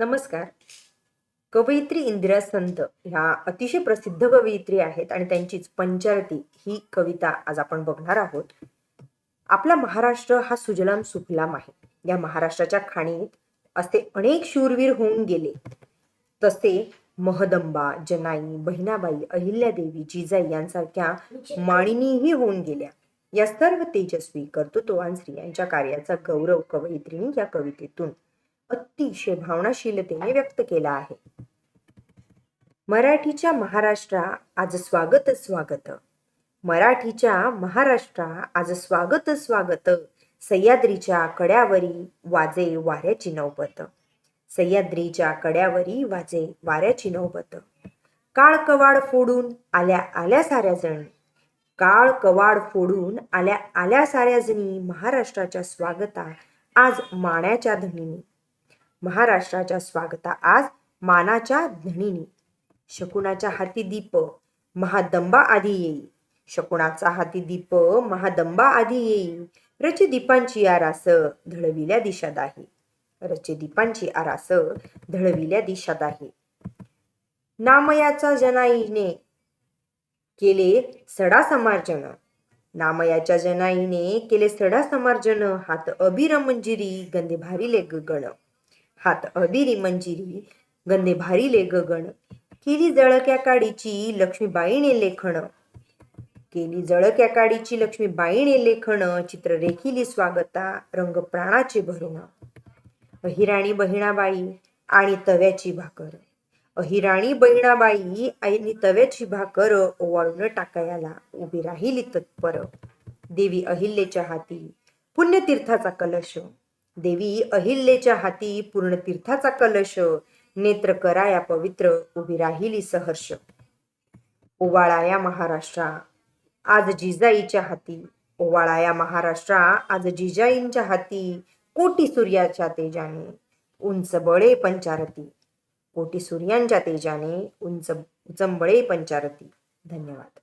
नमस्कार. कवयित्री इंदिरा संत ह्या अतिशय प्रसिद्ध कवयित्री आहेत आणि त्यांचीच पंचारती ही कविता आज आपण बघणार आहोत. आपला महाराष्ट्र हा सुजलाम सुफलाम आहे. या महाराष्ट्राच्या खाणीत असे अनेक शूरवीर होऊन गेले. तसे महदंबा जनाई बहिणाबाई अहिल्यादेवी जिजाई यांसारख्या माणिनीही होऊन गेल्या. या सर्व तेजस्वी कर्तृत्वान स्त्रियांच्या कार्याचा गौरव कवयित्रीनी या कवितेतून अतिशय भावनाशीलतेने व्यक्त केला आहे. मराठीच्या महाराष्ट्रा आज स्वागत स्वागत. मराठीच्या महाराष्ट्रा आज स्वागत स्वागत. सह्याद्रीच्या कड्यावरी वाजे वाऱ्याची नौबत. सह्याद्रीच्या कड्यावरी वाजे वाऱ्याची नौबत. काळ कवाड फोडून आल्या आल्या साऱ्या जणी. काळ कवाड फोडून आल्या आल्या साऱ्या जणी महाराष्ट्राच्या स्वागता आज माण्याच्या धणीने. महाराष्ट्राच्या स्वागता आज मानाच्या धणीने शकुनाच्या हाती दीप महादंबा आधी येई शकुणाचा हाती दीप महादंबा आधी येई रचे दीपांची आरास धळविल्या दिशा दाही. रचे दीपांची आरास धळविल्या दिशा दाही. नामयाचा जनाईने केले सडा समार्जन. नामयाच्या जनाईने केले सडा समार्जन. हात अभिरमंजिरी गंधे भारीले गण हात अबिरी मंजिरी गंधे भारीले गगन केली जळक्या काडीची लक्ष्मीबाईने लेखण. केली जळक्या काडीची लक्ष्मीबाईने लेखण चित्र रेखिली स्वागता रंग प्राणाचे भरून. अहिराणी बहिणाबाई आणि तव्याची भाकर. अहिराणी बहिणाबाई आणि तव्याची भाकर ओवाळून टाकायला उभी राहिली तत्पर. देवी अहिल्येच्या हाती पुण्यतीर्थाचा कलश. देवी अहिल्येच्या हाती पूर्ण तीर्थाचा कलश नेत्र कराया पवित्र उभी राहिली सहर्ष. ओवाळाया महाराष्ट्रा आज जिजाईच्या हाती. ओवाळा या महाराष्ट्रा आज जिजाईंच्या हाती. कोटी सूर्याच्या तेजाने उंच बळे पंचारती. कोटी सूर्यांच्या तेजाने उंच उचंबळे पंचारती. धन्यवाद.